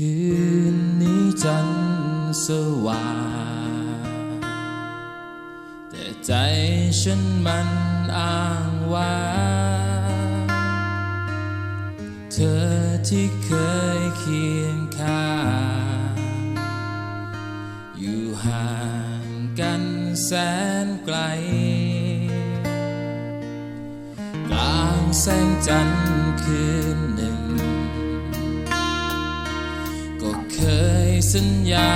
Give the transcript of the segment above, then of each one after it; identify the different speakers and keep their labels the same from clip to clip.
Speaker 1: คืนนี้จันสว่าง แต่ใจฉันมันอ้างว้าง เธอที่เคยเคียงข้างอยู่ห่างกันแสนไกล กลางแสงจันทร์คืน สัญญา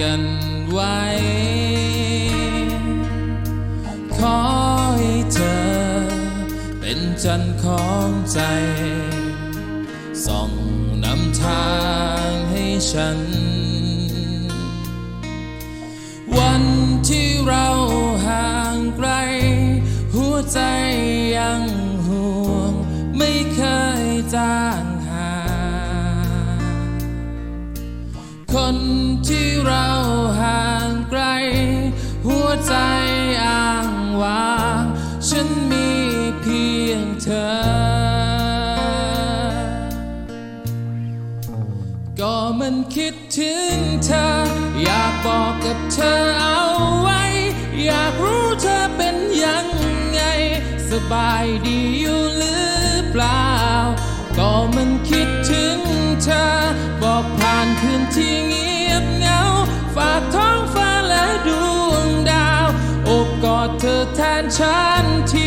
Speaker 1: กันไว้ ขอให้เธอ เป็นจันทร์ของใจ ส่องนำทางให้ฉัน วันที่เรา คนที่เราห่างไกล หัวใจอ้างว้าง ฉันมีเพียงเธอ ก็มันคิดถึงเธอ อยากบอกกับเธอเอาไว้ อยากรู้เธอเป็นยังไง สบายดีอยู่ 餐厅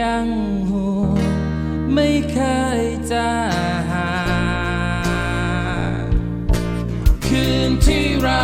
Speaker 1: ยังหูไม่เคยจะห่างคืนที่เรา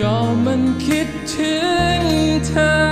Speaker 1: ก็มันคิดถึงเธอ